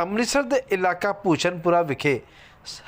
ਅੰਮ੍ਰਿਤਸਰ ਦੇ ਇਲਾਕਾ ਭੂਸ਼ਣਪੁਰਾ ਵਿਖੇ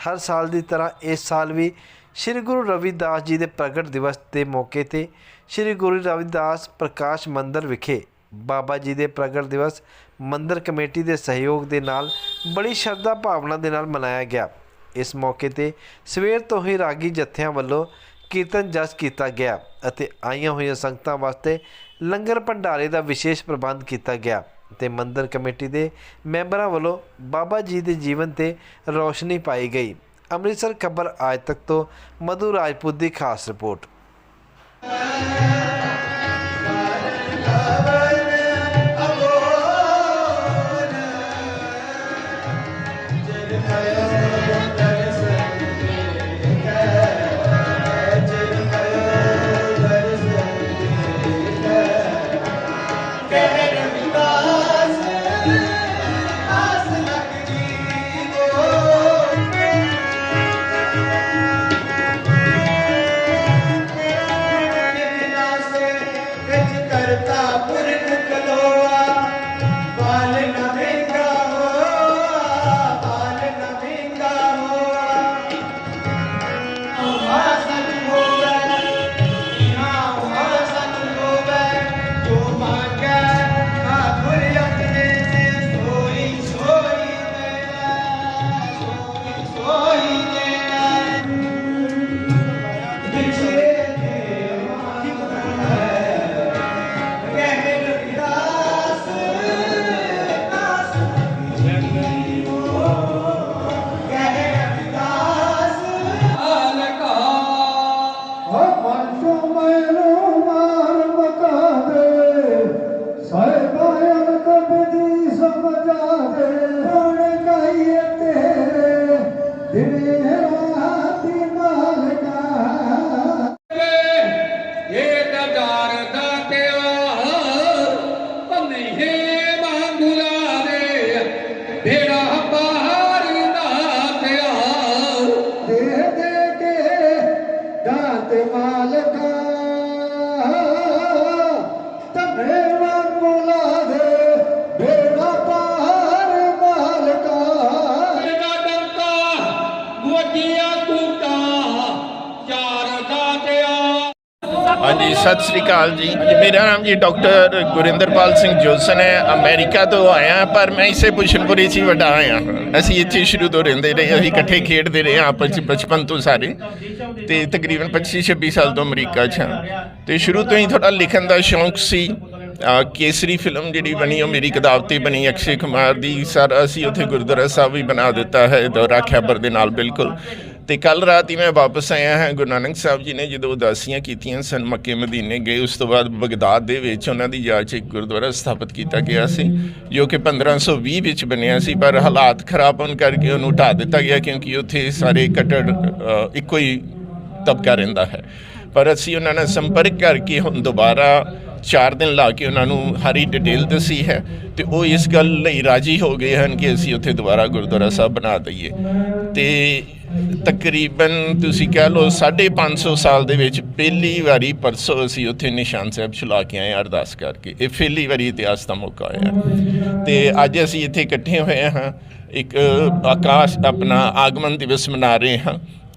ਹਰ ਸਾਲ ਦੀ ਤਰ੍ਹਾਂ ਇਸ ਸਾਲ ਵੀ ਸ੍ਰੀ ਗੁਰੂ ਰਵਿਦਾਸ ਜੀ ਦੇ ਪ੍ਰਗਟ ਦਿਵਸ ਦੇ ਮੌਕੇ ਤੇ ਸ੍ਰੀ ਗੁਰੂ ਰਵਿਦਾਸ ਪ੍ਰਕਾਸ਼ ਮੰਦਰ ਵਿਖੇ ਬਾਬਾ ਜੀ ਦੇ ਪ੍ਰਗਟ ਦਿਵਸ ਮੰਦਰ ਕਮੇਟੀ ਦੇ ਸਹਿਯੋਗ ਦੇ ਨਾਲ ਬੜੀ ਸ਼ਰਧਾ ਭਾਵਨਾ ਦੇ ਨਾਲ ਮਨਾਇਆ ਗਿਆ। ਇਸ ਮੌਕੇ ਤੇ ਸਵੇਰ ਤੋਂ ਹੀ ਰਾਗੀ ਜਥਿਆਂ ਵੱਲੋਂ ਕੀਰਤਨ ਜਸ ਕੀਤਾ ਗਿਆ ਅਤੇ ਆਈਆਂ ਹੋਈਆਂ ਸੰਗਤਾਂ ਵਾਸਤੇ ਲੰਗਰ ਭੰਡਾਰੇ ਦਾ ਵਿਸ਼ੇਸ਼ ਪ੍ਰਬੰਧ ਕੀਤਾ ਗਿਆ। ਤੇ ਮੰਦਿਰ ਕਮੇਟੀ ਦੇ ਮੈਂਬਰਾਂ ਵੱਲੋਂ ਬਾਬਾ ਜੀ ਦੇ ਜੀਵਨ ਤੇ ਰੌਸ਼ਨੀ ਪਾਈ ਗਈ। ਅੰਮ੍ਰਿਤਸਰ ਖਬਰ ਆਜ ਤੱਕ ਤੋਂ ਮਧੂ ਰਾਜਪੂਤ ਦੀ ਖਾਸ ਰਿਪੋਰਟ। ਕਰਤਾ ਹਾਂਜੀ, ਸਤਿ ਸ੍ਰੀ ਅਕਾਲ ਜੀ। ਮੇਰਾ ਨਾਮ ਜੀ ਡਾਕਟਰ ਗੁਰਿੰਦਰਪਾਲ ਸਿੰਘ ਜੋਸਨ ਹੈ। ਅਮਰੀਕਾ ਤੋਂ ਆਇਆ, ਪਰ ਮੈਂ ਇਸੇ ਪੁਸ਼ਨਪੁਰੀ 'ਚ ਹੀ ਵੱਡਾ ਆਇਆ। ਹਾਂ। ਅਸੀਂ ਇੱਥੇ ਸ਼ੁਰੂ ਤੋਂ ਰਹਿੰਦੇ ਰਹੇ, ਅਸੀਂ ਇਕੱਠੇ ਖੇਡਦੇ ਰਹੇ ਹਾਂ, ਆਪਸ 'ਚ ਬਚਪਨ ਤੋਂ ਸਾਰੇ। ਤੇ ਤਕਰੀਬਨ 25 26 ਸਾਲ ਤੋਂ ਅਮਰੀਕਾ 'ਚ ਹਾਂ। ਤੇ ਸ਼ੁਰੂ ਤੋਂ ਹੀ ਥੋੜਾ ਲਿਖਣ ਦਾ ਸ਼ੌਂਕ ਸੀ। ਕੇਸਰੀ ਫਿਲਮ ਜਿਹੜੀ ਬਣੀ, ਉਹ ਮੇਰੀ ਕਿਤਾਬ ਤੇ ਬਣੀ, ਅਕਸ਼ੇ ਕੁਮਾਰ ਦੀ, ਸਰ, ਅਸੀਂ ਉੱਥੇ ਗੁਰਦੁਆਰਾ ਸਾਹਿਬ ਵੀ ਬਣਾ ਦਿੱਤਾ ਹੈ ਦੌਰਾ ਖੈਬਰ ਦੇ ਨਾਲ, ਬਿਲਕੁਲ। ਤੇ ਕੱਲ ਰਾਤ ਹੀ ਮੈਂ ਵਾਪਸ ਆਇਆ ਹਾਂ। ਗੁਰੂ ਨਾਨਕ ਸਾਹਿਬ ਜੀ ਨੇ ਜਦੋਂ ਉਦਾਸੀਆਂ ਕੀਤੀਆਂ ਸਨ, ਮੱਕੇ ਮਦੀਨੇ ਗਏ, ਉਸ ਤੋਂ ਬਾਅਦ ਬਗਦਾਦ ਦੇ ਵਿੱਚ ਉਹਨਾਂ ਦੀ ਯਾਦ 'ਚ ਇੱਕ ਗੁਰਦੁਆਰਾ ਸਥਾਪਿਤ ਕੀਤਾ ਗਿਆ ਸੀ, ਜੋ ਕਿ 1520 ਵਿੱਚ ਬਣਿਆ ਸੀ, ਪਰ ਹਾਲਾਤ ਖਰਾਬ ਹੋਣ ਕਰਕੇ ਉਹਨੂੰ ਢਾ ਦਿੱਤਾ ਗਿਆ ਕਿਉਂਕਿ ਉੱਥੇ ਸਾਰੇ ਕੱਟੜ ਇੱਕੋ ਹੀ ਤਬਕਾ ਰਹਿੰਦਾ ਹੈ। ਪਰ ਅਸੀਂ ਉਹਨਾਂ ਨਾਲ ਸੰਪਰਕ ਕਰਕੇ ਹੁਣ ਦੁਬਾਰਾ 4 ਦਿਨ ਲਾ ਕੇ ਉਹਨਾਂ ਨੂੰ ਹਰੀ ਡਿਟੇਲ ਦੱਸੀ ਹੈ ਤੇ ਉਹ ਇਸ ਗੱਲ ਲਈ ਰਾਜੀ ਹੋ ਗਏ ਹਨ ਕਿ ਅਸੀਂ ਉੱਥੇ ਦੁਬਾਰਾ ਗੁਰਦੁਆਰਾ ਸਾਹਿਬ ਬਣਾ ਦਈਏ। ਤੇ ਤਕਰੀਬਨ ਤੁਸੀਂ ਕਹਿ ਲਓ 550 ਸਾਲ ਦੇ ਵਿੱਚ ਪਹਿਲੀ ਵਾਰੀ ਪਰਸੋਂ ਅਸੀਂ ਉੱਥੇ ਨਿਸ਼ਾਨ ਸਾਹਿਬ ਛੁਲਾ ਕੇ ਆਏ ਅਰਦਾਸ ਕਰਕੇ। ਇਹ ਪਹਿਲੀ ਵਾਰੀ ਇਤਿਹਾਸ ਦਾ ਮੌਕਾ ਆਇਆ। ਤੇ ਅੱਜ ਅਸੀਂ ਇੱਥੇ ਇਕੱਠੇ ਹੋਏ ਹਾਂ। ਇੱਕ ਆਕਾਸ਼ ਆਪਣਾ ਆਗਮਨ ਦਿਵਸ ਮਨਾ ਰਹੇ ਹਾਂ।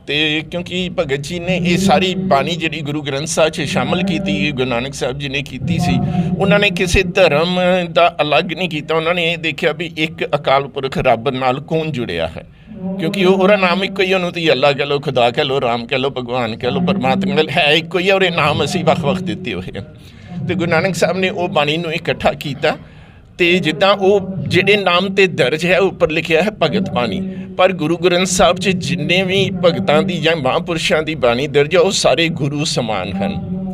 ਤੇ ਕਿਉਂਕਿ ਭਗਤ ਜੀ ਨੇ ਇਹ ਸਾਰੀ ਬਾਣੀ ਜਿਹੜੀ ਗੁਰੂ ਗ੍ਰੰਥ ਸਾਹਿਬ 'ਚ ਸ਼ਾਮਲ ਕੀਤੀ ਗੁਰੂ ਨਾਨਕ ਸਾਹਿਬ ਜੀ ਨੇ ਕੀਤੀ ਸੀ ਉਹਨਾਂ ਨੇ ਕਿਸੇ ਧਰਮ ਦਾ ਅਲੱਗ ਨਹੀਂ ਕੀਤਾ ਉਹਨਾਂ ਨੇ ਇਹ ਦੇਖਿਆ ਵੀ ਇੱਕ ਅਕਾਲ ਪੁਰਖ ਰੱਬ ਨਾਲ ਕੌਣ ਜੁੜਿਆ ਹੈ? ਕਿਉਂਕਿ ਉਹ ਉਹਦਾ ਨਾਮ ਇੱਕੋ ਹੀ ਉਹਨੂੰ ਤੇ ਅੱਲਾ ਕਹ ਲੋ ਖੁਦਾ ਕਹ ਲੋ ਰਾਮ ਕਹ ਲੋ ਭਗਵਾਨ ਕਹ ਲੋ ਪਰਮਾਤਮਾ ਹੈ ਇੱਕੋ ਹੀ ਹੈ, ਔਰ ਇਹ ਨਾਮ ਅਸੀਂ ਵੱਖ-ਵੱਖ ਦਿੱਤੇ ਹੋਏ ਹਨ ਤੇ ਗੁਰੂ ਨਾਨਕ ਸਾਹਿਬ ਨੇ ਉਹ ਬਾਣੀ ਨੂੰ ਇਕੱਠਾ ਕੀਤਾ ਤੇ ਜਿੱਦਾਂ ਉਹ ਜਿਹੜੇ ਨਾਮ ਤੇ ਦਰਜ ਹੈ ਉੱਪਰ ਲਿਖਿਆ ਹੈ ਭਗਤ ਬਾਣੀ। ਪਰ ਗੁਰੂ ਗ੍ਰੰਥ ਸਾਹਿਬ 'ਚ ਜਿੰਨੇ ਵੀ ਭਗਤਾਂ ਦੀ ਜਾਂ ਮਹਾਂਪੁਰਸ਼ਾਂ ਦੀ ਬਾਣੀ ਦਰਜ ਹੈ ਉਹ ਸਾਰੇ ਗੁਰੂ ਸਮਾਨ ਹਨ।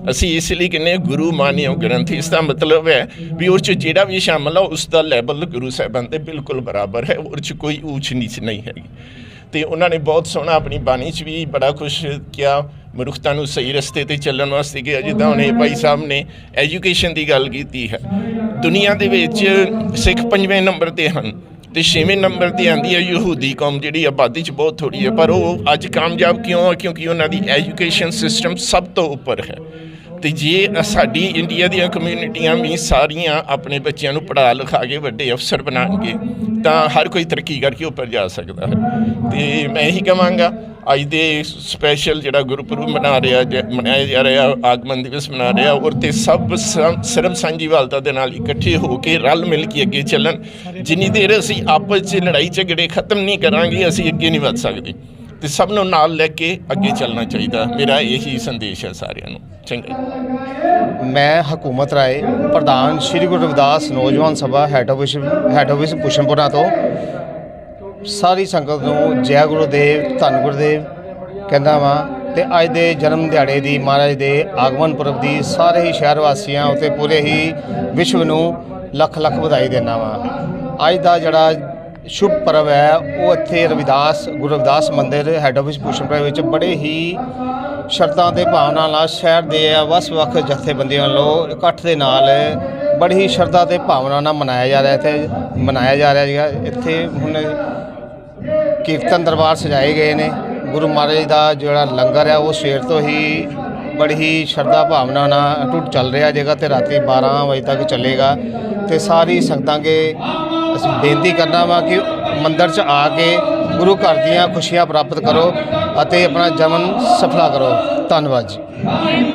ਅਸੀਂ ਇਸ ਲਈ ਕਹਿੰਦੇ ਗੁਰੂ ਮਾਨਿਓ ਗ੍ਰੰਥ, ਇਸ ਦਾ ਮਤਲਬ ਹੈ ਵੀ ਉਸ 'ਚ ਜਿਹੜਾ ਵੀ ਸ਼ਾਮਲ ਆ, ਉਸ ਦਾ ਲੈਵਲ ਗੁਰੂ ਸਾਹਿਬਾਨ ਦੇ ਬਿਲਕੁਲ ਬਰਾਬਰ ਹੈ ਉਹ 'ਚ ਕੋਈ ਊਚ ਨੀਚ ਨਹੀਂ ਹੈਗੀ। ਤੇ ਉਹਨਾਂ ਨੇ ਬਹੁਤ ਸੋਹਣਾ ਆਪਣੀ ਬਾਣੀ 'ਚ ਵੀ ਬੜਾ ਕੁਝ ਕਿਹਾ, ਮਨੁੱਖਤਾ ਨੂੰ ਸਹੀ ਰਸਤੇ ਤੇ ਚੱਲਣ ਵਾਸਤੇ ਕਿਹਾ, ਜਿੱਦਾਂ ਉਹਨੇ ਭਾਈ ਸਾਹਿਬ ਨੇ ਐਜੂਕੇਸ਼ਨ ਦੀ ਗੱਲ ਕੀਤੀ ਹੈ। ਦੁਨੀਆ ਦੇ ਵਿੱਚ ਸਿੱਖ ਪੰਜਵੇਂ ਨੰਬਰ ਤੇ ਹਨ। ਤੇ ਛੇਵੇਂ ਨੰਬਰ ਤੇ ਆਂਦੀ ਹੈ ਯਹੂਦੀ ਕੌਮ ਜਿਹੜੀ ਆਬਾਦੀ 'ਚ ਬਹੁਤ ਥੋੜੀ ਹੈ ਪਰ ਉਹ ਅੱਜ ਕਾਮਯਾਬ ਕਿਉਂ ਹੈ ਕਿਉਂਕਿ ਉਹਨਾਂ ਦੀ ਐਜੂਕੇਸ਼ਨ ਸਿਸਟਮ ਸਭ ਤੋਂ ਉੱਪਰ ਹੈ। ਤੇ ਜੇ ਸਾਡੀ ਇੰਡੀਆ ਦੀਆਂ ਕਮਿਊਨਿਟੀਆਂ ਵੀ ਸਾਰੀਆਂ ਆਪਣੇ ਬੱਚਿਆਂ ਨੂੰ ਪੜ੍ਹਾ ਲਿਖਾ ਕੇ ਵੱਡੇ ਅਫਸਰ ਬਣਾਉਣਗੇ, ਤਾਂ ਹਰ ਕੋਈ ਤਰੱਕੀ ਕਰਕੇ ਉੱਪਰ ਜਾ ਸਕਦਾ ਹੈ। ਤੇ ਮੈਂ ਇਹੀ ਕਹਾਂਗਾ, ਅੱਜ ਦੇ ਸਪੈਸ਼ਲ ਜਿਹੜਾ ਗੁਰਪੁਰਬ ਮਨਾ ਰਿਹਾ, ਜ- ਮਨਾਇਆ ਜਾ ਰਿਹਾ, ਆਗਮਨ ਦਿਵਸ ਮਨਾ ਰਿਹਾ, ਔਰ ਤੇ ਸਭ ਸਮ- ਸਰਬ ਸਾਂਝੀਵਾਲਤਾ ਦੇ ਨਾਲ ਇਕੱਠੇ ਹੋ ਕੇ ਰਲ ਮਿਲ ਕੇ ਅੱਗੇ ਚੱਲਣ। ਜਿੰਨੀ ਦੇਰ ਅਸੀਂ ਆਪਸ 'ਚ ਲੜਾਈ ਝਗੜੇ ਖਤਮ ਨਹੀਂ ਕਰਾਂਗੇ, ਅਸੀਂ ਅੱਗੇ ਨਹੀਂ ਵੱਧ ਸਕਦੇ। ਤੇ ਸਭ ਨੂੰ ਨਾਲ ਲੈ ਕੇ ਅੱਗੇ ਚੱਲਣਾ ਚਾਹੀਦਾ। ਮੇਰਾ ਇਹੀ ਸੰਦੇਸ਼ ਹੈ ਸਾਰਿਆਂ ਨੂੰ। ਚੰਗਾ ਮੈਂ ਹਕੂਮਤ ਰਾਏ, ਪ੍ਰਧਾਨ ਸ਼੍ਰੀ ਗੁਰੂ ਰਵਿਦਾਸ ਨੌਜਵਾਨ ਸਭਾ head office head office Pushanpura ਤੋਂ। ਸਾਰੀ ਸੰਗਤ ਨੂੰ ਜੈ ਗੁਰੂਦੇਵ, ਧੰਨ ਗੁਰਦੇਵ ਕਹਿੰਦਾ ਵਾਂ ਤੇ ਅੱਜ ਦੇ ਜਨਮ ਦਿਹਾੜੇ ਦੀ ਮਹਾਰਾਜ ਦੇ ਆਗਮਨ ਪੁਰਬ ਦੀ ਸਾਰੇ ਹੀ ਸ਼ਹਿਰ ਵਾਸੀਆਂ ਉਤੇ ਪੂਰੇ ਹੀ ਵਿਸ਼ਵ ਨੂੰ ਲੱਖ ਲੱਖ ਵਧਾਈ ਦੇਣਾ ਵਾਂ। ਅੱਜ ਦਾ ਜਿਹੜਾ ਸ਼ੁਭ ਪਰਵ ਹੈ। ਉਹ ਇੱਥੇ ਰਵਿਦਾਸ, ਗੁਰੂ ਰਵਿਦਾਸ ਮੰਦਿਰ ਹੈੱਡ ਆਫਿਸ ਪੁਸ਼ਨਪੁਰਾ ਵਿੱਚ ਬੜੇ ਹੀ ਸ਼ਰਤਾਂ ਤੇ ਭਾਵਨਾ ਨਾਲ ਸ਼ਹਿਰ ਦੇ ਵੱਖ-ਵੱਖ ਜਥੇਬੰਦੀਆਂ ਵੱਲੋਂ ਇਕੱਠ ਦੇ ਨਾਲ ਬੜੀ ਹੀ ਸ਼ਰਧਾ ਤੇ ਭਾਵਨਾ ਨਾਲ ਮਨਾਇਆ ਜਾ ਰਿਹਾ ਇੱਥੇ, ਮਨਾਇਆ ਜਾ ਰਿਹਾ ਸੀਗਾ। ਇੱਥੇ ਹੁਣ ਕੀਰਤਨ ਦਰਬਾਰ ਸਜਾਏ ਗਏ ਨੇ। ਗੁਰੂ ਮਹਾਰਾਜ ਦਾ ਜਿਹੜਾ ਲੰਗਰ ਹੈ, ਉਹ ਸਵੇਰ ਤੋਂ ਹੀ ਬੜੀ ਹੀ ਸ਼ਰਧਾ ਭਾਵਨਾ ਨਾਲ ਟੁੱਟ ਚੱਲ ਰਿਹਾ ਜੇਗਾ ਤੇ ਰਾਤੀ 12 ਵਜੇ ਤੱਕ ਚੱਲੇਗਾ ਤੇ ਸਾਰੀ ਸੰਗਤਾਂ ਕੇ ਅਸੀਂ ਬੇਨਤੀ ਕਰਨਾ ਵਾ ਕਿ ਮੰਦਰ 'ਚ ਆ ਕੇ ਗੁਰੂ ਘਰ ਦੀਆਂ ਖੁਸ਼ੀਆਂ ਪ੍ਰਾਪਤ ਕਰੋ ਅਤੇ ਆਪਣਾ ਜਨਮ ਸਫਲਾ ਕਰੋ। ਧੰਨਵਾਦ ਜੀ।